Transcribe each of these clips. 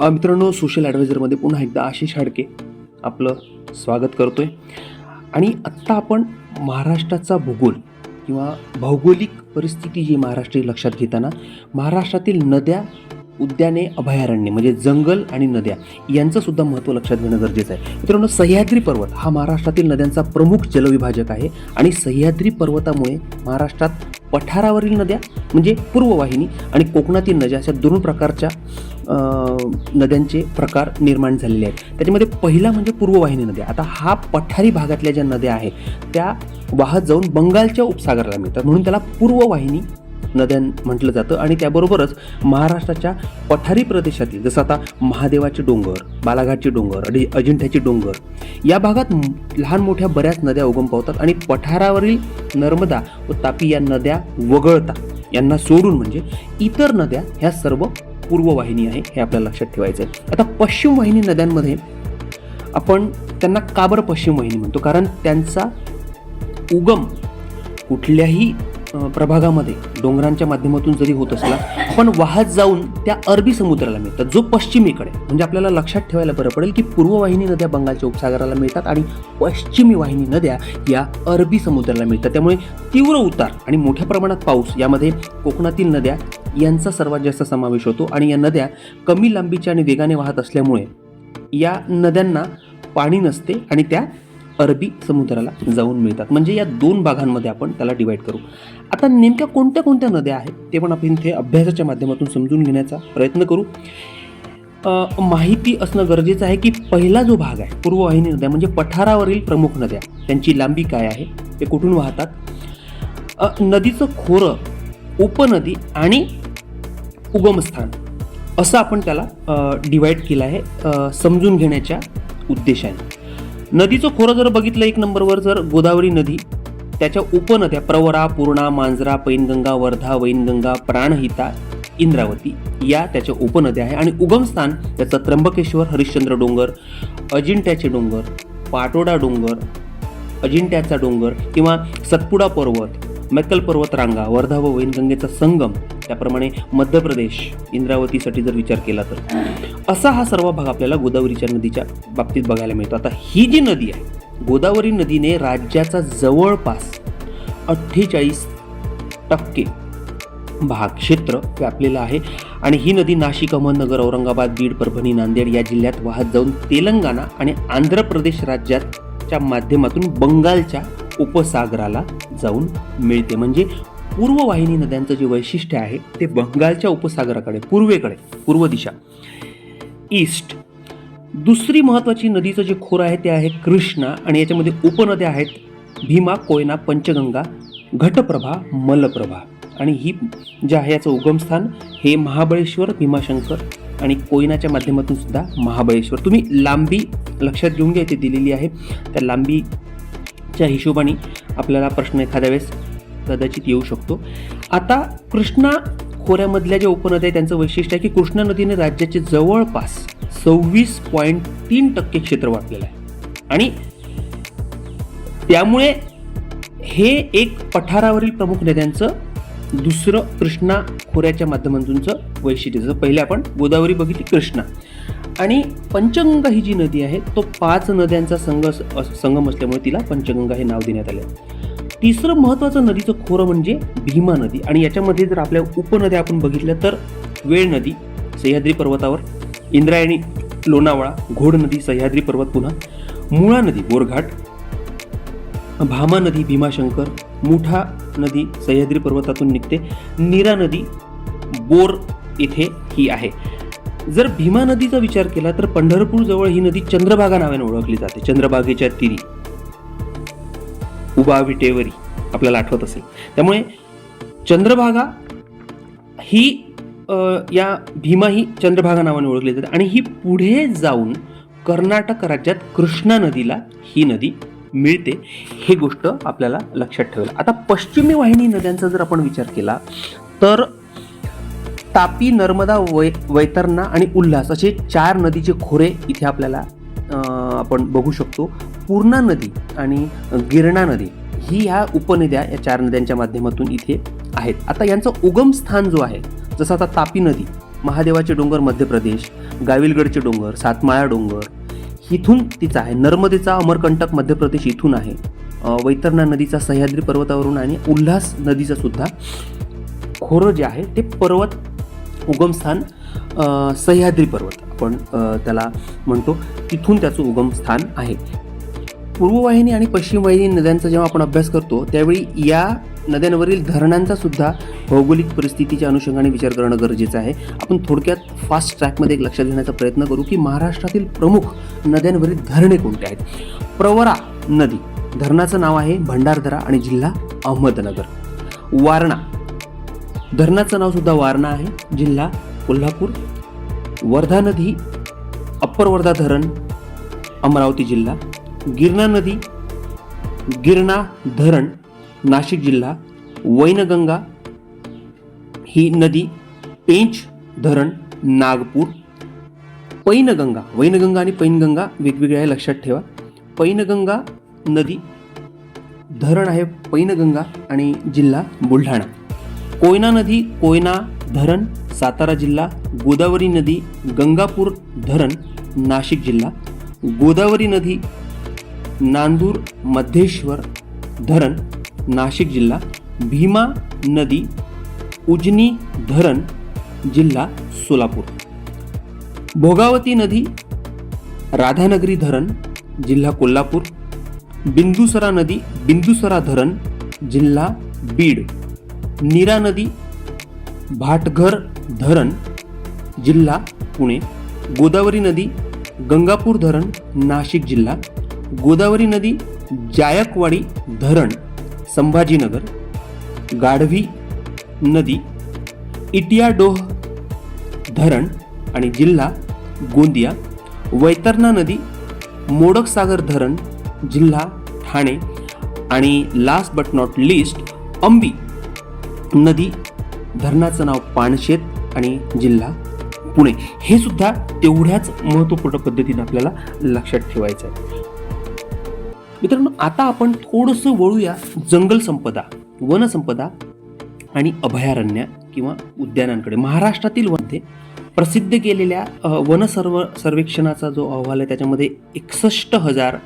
अ, मित्रांनो सोशल ॲडवायझरमध्ये पुन्हा एकदा आशिष हाडके आपलं स्वागत करतोय. आणि आत्ता आपण महाराष्ट्राचा भूगोल किंवा भौगोलिक परिस्थिती ही महाराष्ट्र लक्षात घेताना महाराष्ट्रातील नद्या उद्याने अभयारण्य म्हणजे जंगल आणि नद्या यांचं सुद्धा महत्त्व लक्षात घेणं गरजेचं आहे. मित्रांनो सह्याद्री पर्वत हा महाराष्ट्रातील नद्यांचा प्रमुख जलविभाजक आहे आणि सह्याद्री पर्वतामुळे महाराष्ट्रात पठारावरील नद्या म्हणजे पूर्ववाहिनी आणि कोकणातील नद्या अशा दोन प्रकारच्या नद्यांचे प्रकार निर्माण झालेले आहेत. त्याच्यामध्ये पहिला म्हणजे पूर्ववाहिनी नद्या. आता हा पठारी भागातल्या ज्या नद्या आहेत त्या वाहत जाऊन बंगालच्या उपसागराला मिळतात. म्हणून त्याला पूर्ववाहिनी नद्यां म्हटलं जातं आणि त्याबरोबरच महाराष्ट्राच्या पठारी प्रदेशातील जसं आता महादेवाचे डोंगर बालाघाटचे डोंगर आणि अजिंठ्याचे डोंगर या भागात लहान मोठ्या बऱ्याच नद्या उगम पावतात आणि पठारावरील नर्मदा व तापी या नद्या वगळता यांना सोडून म्हणजे इतर नद्या ह्या सर्व पूर्ववाहिनी आहे हे आपल्याला लक्षात ठेवायचं आहे आता पश्चिम वाहिनी नद्यांमध्ये आपण त्यांना का बरं पश्चिम वाहिनी म्हणतो कारण त्यांचा उगम कुठल्याही प्रभागामध्ये डोंगरांच्या माध्यमातून जरी होत असला पण वाहत जाऊन त्या अरबी समुद्राला मिळतात जो पश्चिमेकडे. म्हणजे आपल्याला लक्षात ठेवायला बरं पडेल की पूर्ववाहिनी नद्या बंगालच्या उपसागराला मिळतात आणि पश्चिमी वाहिनी नद्या या अरबी समुद्राला मिळतात. त्यामुळे तीव्र उतार आणि मोठ्या प्रमाणात पाऊस यामध्ये कोकणातील नद्या यांचा सर्वात जास्त समावेश होतो आणि या नद्या कमी लांबीच्या आणि वेगाने वाहत असल्यामुळे या नद्यांना पाणी नसते आणि त्या अरबी समुद्राला जाऊन मिळतात. म्हणजे या दोन भागांमध्ये आपण त्याला डिवाईड करू. आता नेमक्या कोणत्या कोणत्या नद्या आहेत ते पण आपण इथे अभ्यासाच्या माध्यमातून समजून घेण्याचा प्रयत्न करू. माहिती असणं गरजेचं आहे की पहिला जो भाग आहे पूर्ववाहिनी नद्या म्हणजे पठारावरील प्रमुख नद्या त्यांची लांबी काय आहे ते कुठून वाहतात? नदीचं खोरं उपनदी आणि उगमस्थान असं आपण त्याला डिवाईड केलं आहे समजून घेण्याच्या उद्देशाने. नदीचं खोरं जर बघितलं एक नंबरवर जर गोदावरी नदी त्याच्या उपनद्या प्रवरा पूर्णा मांजरा पैनगंगा वर्धा वैनगंगा प्राणहिता इंद्रावती या त्याच्या उपनद्या आहे. आणि उगमस्थान त्याचं त्र्यंबकेश्वर हरिश्चंद्र डोंगर अजिंठ्याचे डोंगर पाटोडा डोंगर अजिंठ्याचा डोंगर किंवा सतपुडा पर्वत मैकल पर्वत रांगा वर्धा व वैनगंगेचा संगम त्याप्रमाणे मध्य प्रदेश इंद्रावतीसाठी जर विचार केला तर. असा हा सर्व भाग आपल्याला गोदावरीच्या नदीच्या बाबतीत बघायला मिळतो. आता ही जी नदी आहे गोदावरी नदीने राज्याचा जवळपास अठ्ठेचाळीस टक्के भाग क्षेत्र व्यापलेलं आहे. आणि ही नदी नाशिक अहमदनगर औरंगाबाद बीड परभणी नांदेड या जिल्ह्यात वाहत जाऊन तेलंगणा आणि आंध्र प्रदेश राज्याच्या माध्यमातून बंगालच्या उपसागराला जाऊन मिळते. म्हणजे पूर्ववाहिनी नद्यांचं जे वैशिष्ट्य आहे ते बंगालच्या उपसागराकडे पूर्वेकडे पूर्व दिशा. ईस्ट. दुसरी महत्त्वाची नदीचं जे खोरं आहे ते आहे कृष्णा आणि याच्यामध्ये उपनद्या आहेत भीमा कोयना पंचगंगा घटप्रभा मलप्रभा. आणि ही जे आहे याचं उगमस्थान हे महाबळेश्वर भीमाशंकर आणि कोयनाच्या माध्यमातून सुद्धा महाबळेश्वर. तुम्ही लांबी लक्षात घेऊन घ्या इथे दिलेली आहे. त्या लांबीच्या हिशोबाने आपल्याला प्रश्न एखाद्या वेळेस कदाचित येऊ शकतो. आता कृष्णा खोऱ्यामधल्या ज्या उपनद्या आहेत त्यांचं वैशिष्ट्य आहे की कृष्णा नदीने राज्याचे जवळपास सव्वीस पॉईंट तीन टक्के क्षेत्र वाटलेलं आहे. आणि त्यामुळे हे एक पठारावरील प्रमुख नद्यांचं दुसरं कृष्णा खोऱ्याच्या माध्यमातूनचं वैशिष्ट्य जसं पहिले आपण गोदावरी बघितली कृष्णा. आणि पंचगंगा ही जी नदी आहे तो पाच नद्यांचा संघ संगम असल्यामुळे तिला पंचगंगा हे नाव देण्यात आले. तिसरं महत्त्वाचं नदीचं खोरं म्हणजे भीमा नदी. आणि याच्यामध्ये जर आपल्या उपनद्या आपण बघितल्या तर वेळ नदी सह्याद्री पर्वतावर इंद्रायणी लोणावळा घोड नदी सह्याद्री पर्वत पुन्हा मुळा नदी बोरघाट भामा नदी भीमाशंकर मुठा नदी सह्याद्री पर्वतातून निघते नीरा नदी बोर येथे ही आहे. जर भीमा नदीचा विचार केला तर पंढरपूरजवळ ही नदी चंद्रभागा नावाने ओळखली जाते चंद्रभागेच्या तिरी. उभा विटेवरी आपल्याला आठवत असेल. त्यामुळे चंद्रभागा ही या भीमा ही चंद्रभागा नावाने ओळखली जाते आणि ही पुढे जाऊन कर्नाटक राज्यात कृष्णा नदीला ही नदी मिळते. हे गोष्ट आपल्याला लक्षात ठेवायला. आता पश्चिमी वाहिनी नद्यांचा जर आपण विचार केला तर तापी नर्मदा वै वैतरणा आणि उल्हास असे चार नदीचे खोरे इथे आपल्याला आपण बघू शकतो. पूर्णा नदी आणि गिरणा नदी. ही ह्या उपनद्या या चार नद्यांच्या माध्यमातून इथे आहेत. आता यांचं उगमस्थान जो आहे जसं आता तापी नदी महादेवाचे डोंगर मध्य प्रदेश गाविलगडचे डोंगर सातमाळा डोंगर इथून तिचा आहे. नर्मदेचा अमरकंटक मध्य प्रदेश इथून आहे. वैतरणा नदीचा सह्याद्री पर्वतावरून आणि उल्हास नदीचा सुद्धा खोरं जे आहे ते पर्वत उगमस्थान सह्याद्री पर्वत. आपण त्याला म्हणतो तिथून त्याचं उगमस्थान आहे. पूर्ववाहिनी आणि पश्चिम वाहिनी नद्यांचा जेव्हा आपण अभ्यास करतो त्यावेळी या नद्यांवरील धरणांचा सुद्धा भौगोलिक परिस्थितीच्या अनुषंगाने विचार करणं गरजेचं आहे. आपण थोडक्यात फास्ट ट्रॅकमध्ये एक लक्षात घेण्याचा प्रयत्न करू की महाराष्ट्रातील प्रमुख नद्यांवरील धरणे कोणते आहेत? प्रवरा नदी धरणाचं नाव आहे भंडारदरा आणि जिल्हा अहमदनगर. वारणा धरणाचं नाव सुद्धा वारणा आहे जिल्हा कोल्हापूर. वर्धा नदी अप्पर वर्धा धरण अमरावती जिल्हा. गिरणा नदी गिरणा धरण नाशिक जिल्हा वैनगंगा ही नदी पेंच धरण नागपूर पैनगंगा वैनगंगा आणि पैनगंगा वेगवेगळ्या आहे लक्षात ठेवा. पैनगंगा नदी धरण आहे पैनगंगा आणि जिल्हा बुलढाणा. कोयना नदी कोयना धरण सातारा जिल्हा गोदावरी नदी गंगापूर धरण नाशिक जिल्हा. गोदावरी नदी नांदूर मध्येश्वर धरण नाशिक जिल्हा भीमा नदी उजनी धरण जिल्हा सोलापूर. भोगावती नदी राधानगरी धरण जिल्हा कोल्हापूर बिंदुसरा नदी बिंदुसरा धरण जिल्हा बीड नीरा नदी भाटघर धरण जिल्हा पुणे गोदावरी नदी गंगापूर धरण नाशिक जिल्हा गोदावरी नदी जायकवाडी धरण संभाजीनगर गाढवी नदी इटियाडोह धरण आणि जिल्हा गोंदिया वैतरणा नदी मोडकसागर धरण जिल्हा ठाणे आणि last but not least Ambi नदी धरणाचं नाव पाणशेत आणि जिल्हा पुणे. हे सुद्धा तेवढ्याच महत्त्वपूर्ण पद्धतीने आपल्याला लक्षात ठेवायचं आहे मित्रांनो आता आपण थोडंसं वळूया जंगल संपदा वनसंपदा आणि अभयारण्य किंवा उद्यानांकडे. महाराष्ट्रातील मध्ये प्रसिद्ध केलेल्या वन सर्व सर्वेक्षणाचा जो अहवाल आहे त्याच्यामध्ये एकसष्ट हजार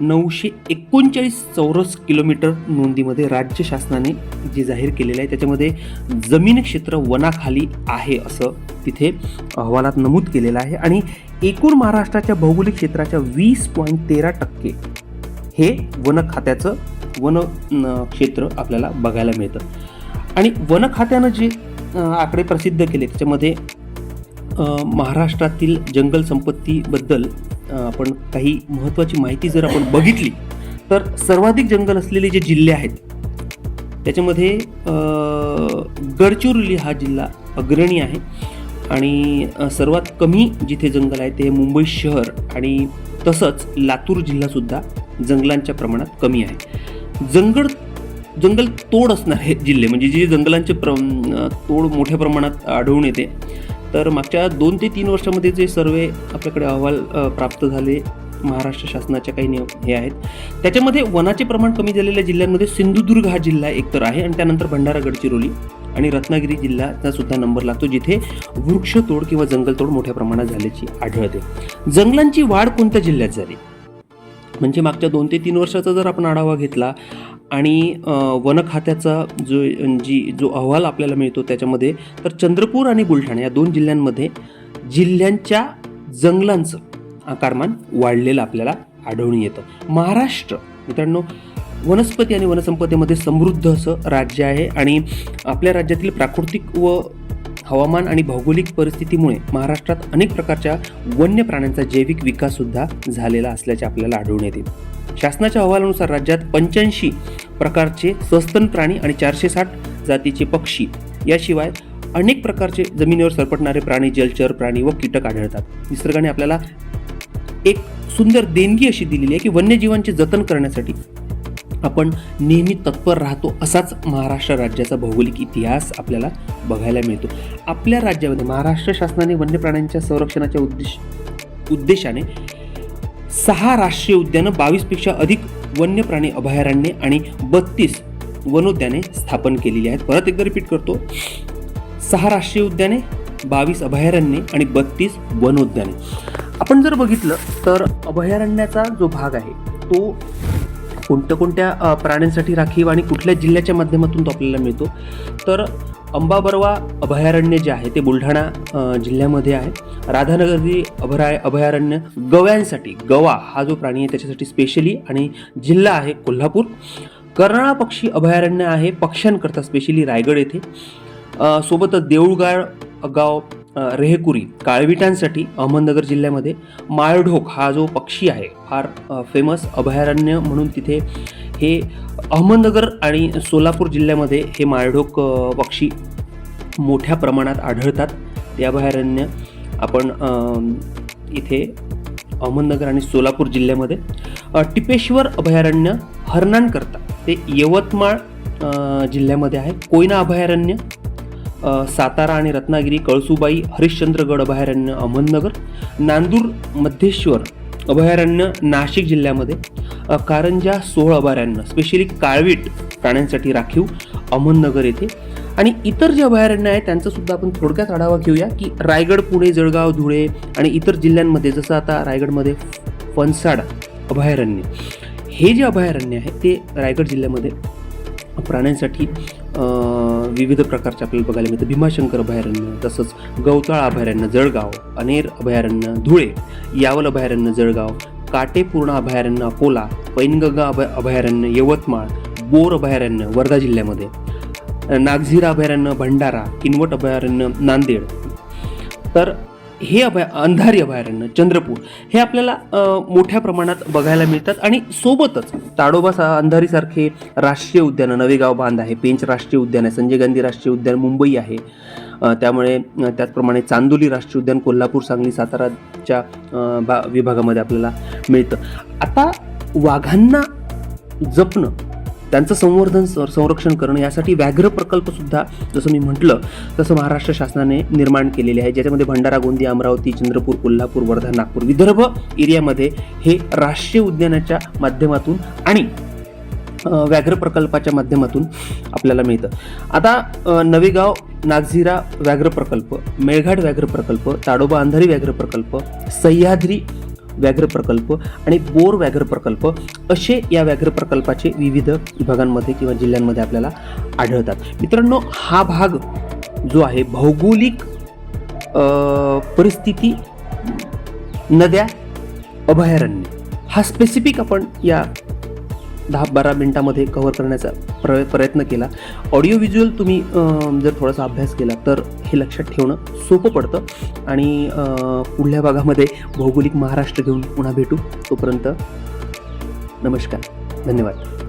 नऊशे एकोणचाळीस चौरस किलोमीटर नोंदीमध्ये राज्य शासनाने जे जाहीर केलेलं आहे त्याच्यामध्ये जमीन क्षेत्र वनाखाली आहे असं तिथे अहवालात नमूद केलेलं आहे. आणि एकूण महाराष्ट्राच्या भौगोलिक क्षेत्राच्या वीस पॉईंट तेरा टक्के हे वन खात्याचं वन क्षेत्र आपल्याला बघायला मिळतं. आणि वन खात्यानं जे आकडे प्रसिद्ध केले त्याच्यामध्ये महाराष्ट्रातील जंगल संपत्तीबद्दल आपण काही महत्त्वाची माहिती जर आपण बघितली तर सर्वाधिक जंगल असलेले जे जिल्हे आहेत त्याच्यामध्ये गडचिरोली हा जिल्हा अग्रणी आहे. आणि सर्वात कमी जिथे जंगल आहे ते मुंबई शहर आणि तसंच लातूर जिल्हासुद्धा जंगलांच्या प्रमाणात कमी आहे. जंगल जंगल तोड असणारे जिल्हे म्हणजे जे जंगलांचे प्र तोड मोठ्या प्रमाणात आढळून येते. तर मागच्या दोन ते तीन वर्षामध्ये जे सर्वे आपल्याकडे अहवाल प्राप्त झाले महाराष्ट्र शासनाच्या काही नियम हे आहेत. त्याच्यामध्ये वनाचे प्रमाण कमी झालेल्या जिल्ह्यांमध्ये सिंधुदुर्ग हा जिल्हा एकतर आहे आणि त्यानंतर भंडारा गडचिरोली आणि रत्नागिरी जिल्ह्याचा सुद्धा नंबर लागतो जिथे वृक्षतोड किंवा जंगलतोड मोठ्या प्रमाणात झाल्याची आढळते. जंगलांची वाढ कोणत्या जिल्ह्यात झाली? म्हणजे मागच्या दोन ते तीन वर्षाचा जर आपण आढावा घेतला आणि वन खात्याचा जो जी जो अहवाल आपल्याला मिळतो त्याच्यामध्ये तर चंद्रपूर आणि बुलढाणा या दोन जिल्ह्यांमध्ये जिल्ह्यांच्या जंगलांचं आकारमान वाढलेलं आपल्याला आढळून येतं. महाराष्ट्र मित्रांनो वनस्पती आणि वनसंपदेमध्ये समृद्ध असं राज्य आहे आणि आपल्या राज्यातील प्राकृतिक व हवामान आणि भौगोलिक परिस्थितीमुळे महाराष्ट्रात अनेक प्रकारच्या वन्य प्राण्यांचा जैविक विकाससुद्धा झालेला असल्याचे आपल्याला आढळून येते. शासनाच्या अहवालानुसार राज्यात पंच्याऐंशी प्रकारचे सस्तन प्राणी आणि चारशे साठ जातीचे पक्षी याशिवाय अनेक प्रकारचे जमिनीवर सरपटणारे प्राणी जलचर प्राणी व कीटक आढळतात. निसर्गाने आपल्याला एक सुंदर देणगी अशी दिलेली आहे की वन्यजीवांचे जतन करण्यासाठी आपण नेहमी तत्पर राहतो असाच महाराष्ट्र राज्याचा भौगोलिक इतिहास आपल्याला बघायला मिळतो. आपल्या राज्यामध्ये महाराष्ट्र शासनाने वन्य प्राण्यांच्या संरक्षणाच्या उद्देश उद्देशाने सहा राष्ट्रीय उद्यानं बावीसपेक्षा अधिक वन्य प्राणी अभयारण्ये आणि बत्तीस वनोद्याने स्थापन केलेली आहेत. परत एकदा रिपीट करतो. सहा राष्ट्रीय उद्याने बावीस अभयारण्ये आणि बत्तीस वनोद्याने. आपण जर बघितलं तर अभयारण्याचा जो भाग आहे तो कोणत्या कोणत्या प्राण्यांसाठी राखीव आणि कुठल्या जिल्ह्याच्या माध्यमातून तो आपल्याला मिळतो? तर अंबाबरवा अभयारण्य जे आहे ते बुलढाणा जिल्ह्यामध्ये आहे. राधानगरी अभराय अभयारण्य गव्यांसाठी गवा हा जो प्राणी आहे त्याच्यासाठी स्पेशली आणि जिल्हा आहे कोल्हापूर. कर्नाळा पक्षी अभयारण्य आहे पक्ष्यांकरता स्पेशली रायगड येथे. सोबतच देऊळगाळ गाव रेहेकुरी काळविटांसाठी अहमदनगर जिल्ह्यामध्ये माळढोक हा जो पक्षी आहे फार फेमस अभयारण्य म्हणून तिथे हे अहमदनगर आणि सोलापूर जिल्ह्यामध्ये हे माळढोक पक्षी मोठ्या प्रमाणात आढळतात. ते अभयारण्य आपण इथे अहमदनगर आणि सोलापूर जिल्ह्यामध्ये टिपेश्वर अभयारण्य हरणांकरता ते यवतमाळ जिल्ह्यामध्ये आहे. कोयना अभयारण्य सातारा आणि रत्नागिरी कळसुबाई हरिश्चंद्रगड अभयारण्य अहमदनगर नांदूर मध्येश्वर अभयारण्य नाशिक जिल्ह्यामध्ये कारंजा सोळ अभयारण्य स्पेशली काळवीट प्राण्यांसाठी राखीव अहमदनगर येथे. आणि इतर जे अभयारण्य आहे त्यांचा सुद्धा आपण थोडक्यात आढावा घेऊया की रायगड पुणे जळगाव धुळे आणि इतर जिल्ह्यांमध्ये जसं आता रायगडमध्ये फणसाड अभयारण्य. हे जे अभयारण्य आहे ते रायगड जिल्ह्यामध्ये प्राण्यांसाठी विविध प्रकारचे आपल्याला बघायला मिळतं. भीमाशंकर अभयारण्य तसंच गवताळ अभयारण्य जळगाव अनेर अभयारण्य धुळे यावल अभयारण्य जळगाव काटेपूर्ण अभयारण्य अकोला पैनगंगा अभ अभयारण्य यवतमाळ बोर अभयारण्य वर्धा जिल्ह्यामध्ये. नागझिरा अभयारण्य भंडारा किनवट अभयारण्य नांदेड. तर हे अभय अंधारी अभयारण्य चंद्रपूर हे आपल्याला मोठ्या प्रमाणात बघायला मिळतात आणि सोबतच ताडोबा सा अंधारीसारखे राष्ट्रीय उद्यान नवेगाव बांध आहे पेंच राष्ट्रीय उद्यान आहे संजय गांधी राष्ट्रीय उद्यान मुंबई आहे. त्यामुळे त्याचप्रमाणे चांदोली राष्ट्रीय उद्यान कोल्हापूर सांगली साताराच्या बा विभागामध्ये आपल्याला मिळतं. आता वाघांना जपणं त्यांचं संवर्धन संरक्षण करणं यासाठी व्याघ्र प्रकल्पसुद्धा जसं मी म्हटलं तसं महाराष्ट्र शासनाने निर्माण केलेले आहे ज्याच्यामध्ये भंडारा गोंदिया अमरावती चंद्रपूर कोल्हापूर वर्धा नागपूर विदर्भ एरियामध्ये हे राष्ट्रीय उद्यानाच्या माध्यमातून आणि व्याघ्र प्रकल्पाच्या माध्यमातून आपल्याला मिळतं. आता नवेगाव नागझिरा व्याघ्र प्रकल्प मेळघाट व्याघ्र प्रकल्प ताडोबा अंधारी व्याघ्र प्रकल्प सह्याद्री व्याघ्र प्रकल्प आणि बोर व्याघ्र प्रकल्प असे या व्याघ्र प्रकल्पाचे विविध विभागांमध्ये किंवा जिल्ह्यांमध्ये आपल्याला आढळतात. मित्रांनो हा भाग जो आहे भौगोलिक परिस्थिती नद्या अभयारण्य हा स्पेसिफिक आपण या दहा बारा मिनटामध्ये कव्हर करण्याचा प्र प्रयत्न केला. ऑडिओ व्हिज्युअल तुम्ही जर थोडासा अभ्यास केला तर हे लक्षात ठेवणं सोपं पडतं. आणि पुढल्या भागामध्ये भौगोलिक महाराष्ट्र घेऊन पुन्हा भेटू. तोपर्यंत नमस्कार. धन्यवाद.